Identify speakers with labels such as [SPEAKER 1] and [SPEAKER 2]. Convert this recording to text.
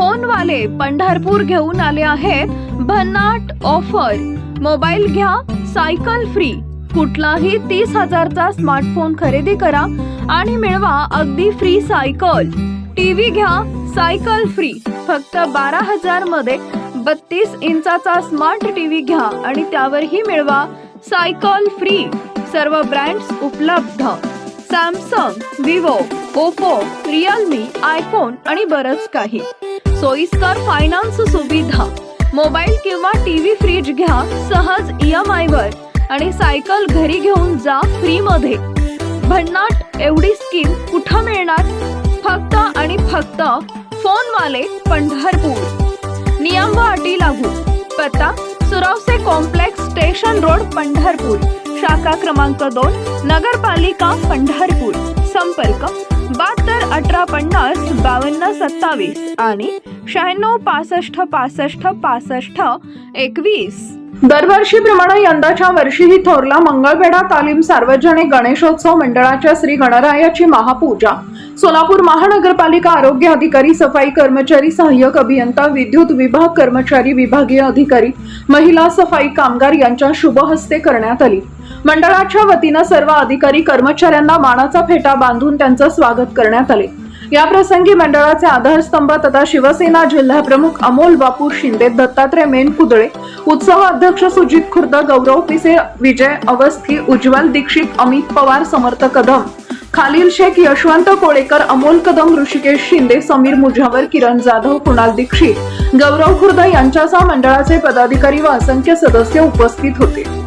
[SPEAKER 1] फोनवाले पंढरपूर घेऊन आले आहेत. भन्नाट ऑफर. मोबाईल घ्या सायकल फ्री. कुठलाही तीस हजारचा स्मार्टफोन खरेदी करा आणि मिळवा अगदी फ्री सायकल. टीव्ही घ्या सायकल फ्री. फक्त बारा हजारमध्ये बत्तीस इंचाचा स्मार्ट टीव्ही घ्या आणि त्यावरही मिळवा सायकल फ्री. सर्व ब्रँड्स उपलब्ध. Samsung Vivo Oppo Realme iPhone आणि बरंच काही. सोयीस्कर फायनान्स सुविधा. मोबाईल किंवा टीव्ही फ्रीज घ्या सहज ई एम आयवर आणि सायकल घरी घेऊन जा फ्रीमध्ये भन्नाट एवढी स्कीम कुठं मिळणार? फक्त आणि फक्त फोनवाले पंढरपूर. नियम व अटी लागू. पत्ता Surwase complex station road Pandharpur. शाखा क्रमांक दोन नगरपालिका पंढरपूर. संपर्क बहात्तर अठरा पन्नास बावन्न सत्तावीस आणि शहाण्णव पासष्ट पासष्ट पासष्ट एकवीस. दरवर्षीप्रमाणे यंदाच्या वर्षीही थोरला मंगळवेढा तालीम सार्वजनिक गणेशोत्सव मंडळाच्या श्री गणरायाची महापूजा. सोलापूर महानगरपालिका आरोग्य अधिकारी सफाई कर्मचारी सहाय्यक अभियंता विद्युत विभाग कर्मचारी विभागीय अधिकारी महिला सफाई कामगार यांच्या शुभहस्ते करण्यात आली. मंडळाच्या वतीनं सर्व अधिकारी कर्मचाऱ्यांना मानाचा फेटा बांधून त्यांचं स्वागत करण्यात आले. या प्रसंगी मंडळाचे आधारस्तंभ तथा शिवसेना जिल्हा प्रमुख अमोल बापू शिंदे दत्तात्रय मेन कुदळे उत्सव अध्यक्ष सुजित खुर्द गौरव पिसे विजय अवस्थी उज्ज्वल दीक्षित अमित पवार समर्थ कदम. खालील शेख यशवंत कोळेकर अमोल कदम ऋषिकेश शिंदे समीर मुजावर किरण जाधव कुणाल दीक्षित. गौरव खुर्द यांच्यासह मंडळाचे पदाधिकारी व असंख्य सदस्य उपस्थित होते.